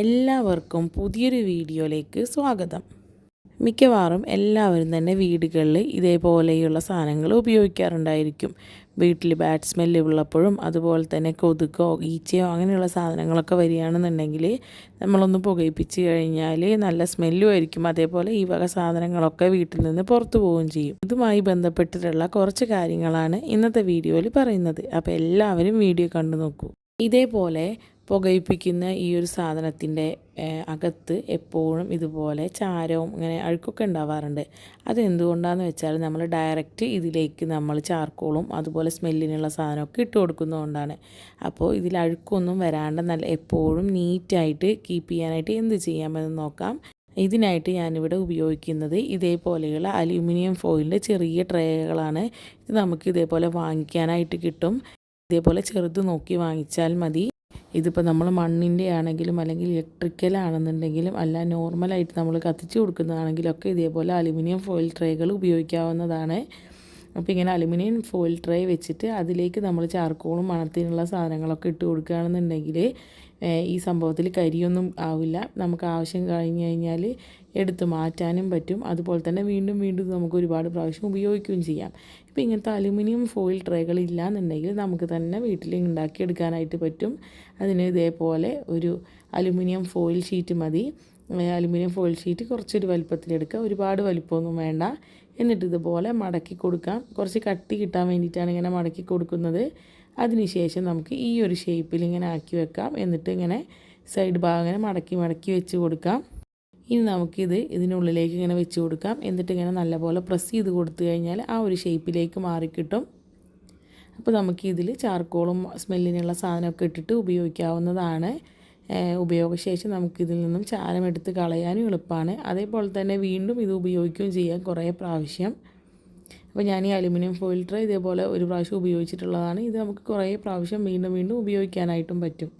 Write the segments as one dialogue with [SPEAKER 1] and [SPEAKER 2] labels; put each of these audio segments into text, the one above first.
[SPEAKER 1] എല്ലാവർക്കും പുതിയൊരു വീഡിയോയിലേക്ക് സ്വാഗതം. മിക്കവാറും എല്ലാവരും തന്നെ വീടുകളിൽ ഇതേപോലെയുള്ള സാധനങ്ങൾ ഉപയോഗിക്കാറുണ്ടായിരിക്കും. വീട്ടിൽ ബാഡ് സ്മെല്ല് ഉള്ളപ്പോഴും അതുപോലെ തന്നെ കൊതുകോ ഈച്ചയോ അങ്ങനെയുള്ള സാധനങ്ങളൊക്കെ വരികയാണെന്നുണ്ടെങ്കിൽ നമ്മളൊന്ന് പുകയിപ്പിച്ച് കഴിഞ്ഞാൽ നല്ല സ്മെല്ലും ആയിരിക്കും. അതേപോലെ ഈ വക സാധനങ്ങളൊക്കെ വീട്ടിൽ നിന്ന് പുറത്തു പോവുകയും ചെയ്യും. ഇതുമായി ബന്ധപ്പെട്ടിട്ടുള്ള കുറച്ച് കാര്യങ്ങളാണ് ഇന്നത്തെ വീഡിയോയിൽ പറയുന്നത്. അപ്പോൾ എല്ലാവരും വീഡിയോ കണ്ടു നോക്കൂ. ഇതേപോലെ പുകയിപ്പിക്കുന്ന ഈ ഒരു സാധനത്തിന്റെ അകത്ത് എപ്പോഴും ഇതുപോലെ ചാരവും ഇങ്ങനെ അഴുക്കൊക്കെ ഉണ്ടാവാറുണ്ട്. അതെന്തുകൊണ്ടാണെന്ന് വെച്ചാൽ നമ്മൾ ഡയറക്റ്റ് ഇതിലേക്ക് നമ്മൾ ചാർക്കോളും അതുപോലെ സ്മെല്ലിനുള്ള സാധനമൊക്കെ ഇട്ട് കൊടുക്കുന്നതുകൊണ്ടാണ്. അപ്പോൾ ഇതിൽ അഴുക്കൊന്നും വരാണ്ട് നല്ല എപ്പോഴും നീറ്റായിട്ട് കീപ്പ് ചെയ്യാനായിട്ട് എന്ത് ചെയ്യാമെന്ന് നോക്കാം. ഇതിനായിട്ട് ഞാനിവിടെ ഉപയോഗിക്കുന്നത് ഇതേപോലെയുള്ള അലൂമിനിയം ഫോയിലിന്റെ ചെറിയ ട്രേകളാണ്. ഇത് നമുക്ക് ഇതേപോലെ വാങ്ങിക്കാനായിട്ട് കിട്ടും. ഇതേപോലെ ചെറുത് നോക്കി വാങ്ങിച്ചാൽ മതി. ഇതിപ്പോൾ നമ്മൾ മണ്ണിന്റെ ആണെങ്കിലും അല്ലെങ്കിൽ ഇലക്ട്രിക്കൽ ആണെന്നുണ്ടെങ്കിലും അല്ല നോർമലായിട്ട് നമ്മൾ കത്തിച്ച് കൊടുക്കുന്നതാണെങ്കിലൊക്കെ ഇതേപോലെ അലുമിനിയം ഫോയിൽ ട്രേകൾ ഉപയോഗിക്കാവുന്നതാണ്. അപ്പോൾ ഇങ്ങനെ അലുമിനിയം ഫോയിൽ ട്രേ വെച്ചിട്ട് അതിലേക്ക് നമ്മൾ ചാർക്കോളും മണത്തിനുള്ള സാധനങ്ങളൊക്കെ ഇട്ട് കൊടുക്കുകയാണെന്നുണ്ടെങ്കിൽ ഈ സംഭവത്തിൽ കരിയൊന്നും ആവില്ല. നമുക്ക് ആവശ്യം കഴിഞ്ഞ് കഴിഞ്ഞാൽ എടുത്ത് മാറ്റാനും പറ്റും. അതുപോലെ തന്നെ വീണ്ടും വീണ്ടും നമുക്ക് ഒരുപാട് പ്രാവശ്യം ഉപയോഗിക്കുകയും ചെയ്യാം. ഇപ്പോൾ ഇങ്ങനത്തെ അലുമിനിയം ഫോയിൽ ട്രേകൾ ഇല്ലയെന്നുണ്ടെങ്കിൽ നമുക്ക് തന്നെ വീട്ടിൽ ഉണ്ടാക്കിയെടുക്കാനായിട്ട് പറ്റും. അതിന് ഇതേപോലെ ഒരു അലുമിനിയം ഫോയിൽ ഷീറ്റ് മതി. അലുമിനിയം ഫോയിൽ ഷീറ്റ് കുറച്ചൊരു വലുപ്പത്തിലെടുക്കുക ഒരുപാട് വലുപ്പമൊന്നും വേണ്ട. എന്നിട്ട് ഇതുപോലെ മടക്കി കൊടുക്കാം കുറച്ച് കട്ടി കിട്ടാൻ വേണ്ടിയിട്ടാണ് ഇങ്ങനെ മടക്കി കൊടുക്കുന്നത്. അതിനുശേഷം നമുക്ക് ഈ ഒരു ഷേപ്പിൽ ഇങ്ങനെ ആക്കി വെക്കാം. എന്നിട്ട് ഇങ്ങനെ സൈഡ് ഭാഗം ഇങ്ങനെ മടക്കി മടക്കി വെച്ച് കൊടുക്കാം. ഇനി നമുക്കിത് ഇതിനുള്ളിലേക്ക് ഇങ്ങനെ വെച്ച് കൊടുക്കാം. എന്നിട്ട് ഇങ്ങനെ നല്ലപോലെ പ്രസ് ചെയ്ത് കൊടുത്തു കഴിഞ്ഞാൽ ആ ഒരു ഷേപ്പിലേക്ക് മാറിക്കിട്ടും അപ്പോൾ നമുക്ക് ഇതിൽ ചാർക്കോളും സ്മെല്ലിനുള്ള സാധനമൊക്കെ ഇട്ടിട്ട് ഉപയോഗിക്കാവുന്നതാണ്. ഉപയോഗശേഷം നമുക്കിതിൽ നിന്നും ചാരം ചാരമെടുത്ത് കളയാനും എളുപ്പമാണ്. അതേപോലെ തന്നെ വീണ്ടും ഇത് ഉപയോഗിക്കുകയും ചെയ്യാം കുറേ പ്രാവശ്യം. അപ്പോൾ ഞാൻ ഈ അലുമിനിയം ഫോയിൽ ട്രേ ഇതേപോലെ ഒരു പ്രാവശ്യം ഉപയോഗിച്ചിട്ടുള്ളതാണ്. ഇത് നമുക്ക് കുറേ പ്രാവശ്യം വീണ്ടും വീണ്ടും ഉപയോഗിക്കാനായിട്ടും പറ്റും.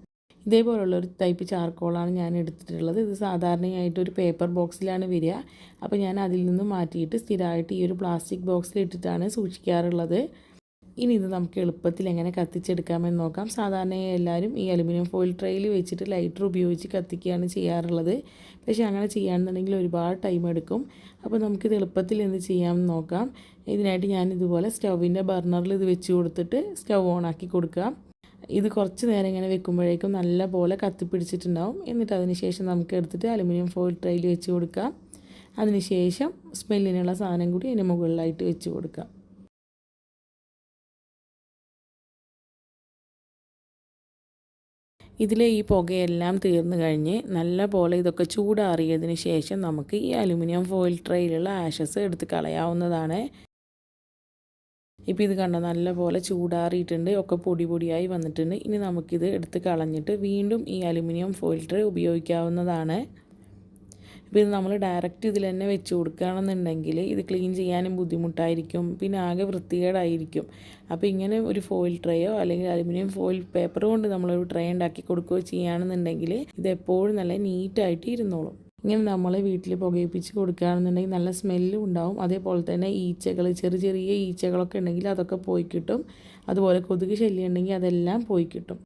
[SPEAKER 1] ഇതേപോലുള്ള ഒരു ടൈപ്പ് ചാർക്കോളാണ് ഞാൻ എടുത്തിട്ടുള്ളത്. ഇത് സാധാരണയായിട്ട് ഒരു പേപ്പർ ബോക്സിലാണ് വരിക. അപ്പോൾ ഞാൻ അതിൽ നിന്ന് മാറ്റിയിട്ട് സ്ഥിരമായിട്ട് ഈ ഒരു പ്ലാസ്റ്റിക് ബോക്സിൽ ഇട്ടിട്ടാണ് സൂക്ഷിക്കാറുള്ളത്. ഇനി ഇത് നമുക്ക് എളുപ്പത്തിൽ എങ്ങനെ കത്തിച്ചെടുക്കാമെന്ന് നോക്കാം. സാധാരണയായി എല്ലാവരും ഈ അലുമിനിയം ഫോയിൽ ട്രെയിൽ വെച്ചിട്ട് ലൈറ്റർ ഉപയോഗിച്ച് കത്തിക്കുകയാണ് ചെയ്യാറുള്ളത്. പക്ഷേ അങ്ങനെ ചെയ്യാണെന്നുണ്ടെങ്കിൽ ഒരുപാട് ടൈം എടുക്കും. അപ്പോൾ നമുക്കിത് എളുപ്പത്തിൽ എന്ത് ചെയ്യാമെന്ന് നോക്കാം. ഇതിനായിട്ട് ഞാൻ ഇതുപോലെ സ്റ്റൗവിന്റെ ബർണറിൽ ഇത് വെച്ച് കൊടുത്തിട്ട് സ്റ്റൗ ഓൺ ആക്കി കൊടുക്കുക. ഇത് കുറച്ച് നേരം ഇങ്ങനെ വെക്കുമ്പോഴേക്കും നല്ല പോലെ കത്തിപ്പിടിച്ചിട്ടുണ്ടാവും. എന്നിട്ട് അതിനുശേഷം നമുക്ക് എടുത്തിട്ട് അലുമിനിയം ഫോയിൽ ട്രെയിൽ വെച്ച് കൊടുക്കാം. അതിനുശേഷം സ്മെല്ലിനുള്ള സാധനം കൂടി അതിന് മുകളിലായിട്ട് വെച്ച് കൊടുക്കാം. ഇതിലെ ഈ പുകയെല്ലാം തീർന്നു കഴിഞ്ഞ് നല്ല പോലെ ഇതൊക്കെ ചൂടാറിയതിന് ശേഷം നമുക്ക് ഈ അലുമിനിയം ഫോയിൽ ട്രെയിലുള്ള ആഷസ് എടുത്ത് കളയാവുന്നതാണ്. ഇപ്പോൾ ഇത് കണ്ട നല്ല പോലെ ചൂടാറിയിട്ടുണ്ട് ഒക്കെ പൊടി പൊടിയായി വന്നിട്ടുണ്ട്. ഇനി നമുക്കിത് എടുത്ത് കളഞ്ഞിട്ട് വീണ്ടും ഈ അലുമിനിയം ഫോയിൽ ട്രേ ഉപയോഗിക്കാവുന്നതാണ്. ഇപ്പോൾ ഇത് നമ്മൾ ഡയറക്റ്റ് ഇതിൽ തന്നെ വെച്ച് കൊടുക്കുകയാണെന്നുണ്ടെങ്കിൽ ഇത് ക്ലീൻ ചെയ്യാനും ബുദ്ധിമുട്ടായിരിക്കും. പിന്നെ ആകെ വൃത്തികേടായിരിക്കും. അപ്പോൾ ഇങ്ങനെ ഒരു ഫോയിൽ ട്രേയോ അല്ലെങ്കിൽ അലുമിനിയം ഫോയിൽ പേപ്പർ കൊണ്ട് നമ്മളൊരു ട്രേ ഉണ്ടാക്കി കൊടുക്കുകയോ ചെയ്യുകയാണെന്നുണ്ടെങ്കിൽ ഇത് എപ്പോഴും നല്ല നീറ്റായിട്ട് ഇരുന്നോളും. ഇങ്ങനെ നമ്മൾ വീട്ടിൽ പുകയിപ്പിച്ച് കൊടുക്കുകയാണെന്നുണ്ടെങ്കിൽ നല്ല സ്മെല്ലും ഉണ്ടാവും. അതേപോലെ തന്നെ ഈച്ചകൾ ചെറിയ ചെറിയ ഈച്ചകളൊക്കെ ഉണ്ടെങ്കിൽ അതൊക്കെ പോയി കിട്ടും. അതുപോലെ കൊതുക് ശല്യം ഉണ്ടെങ്കിൽ അതെല്ലാം പോയി കിട്ടും.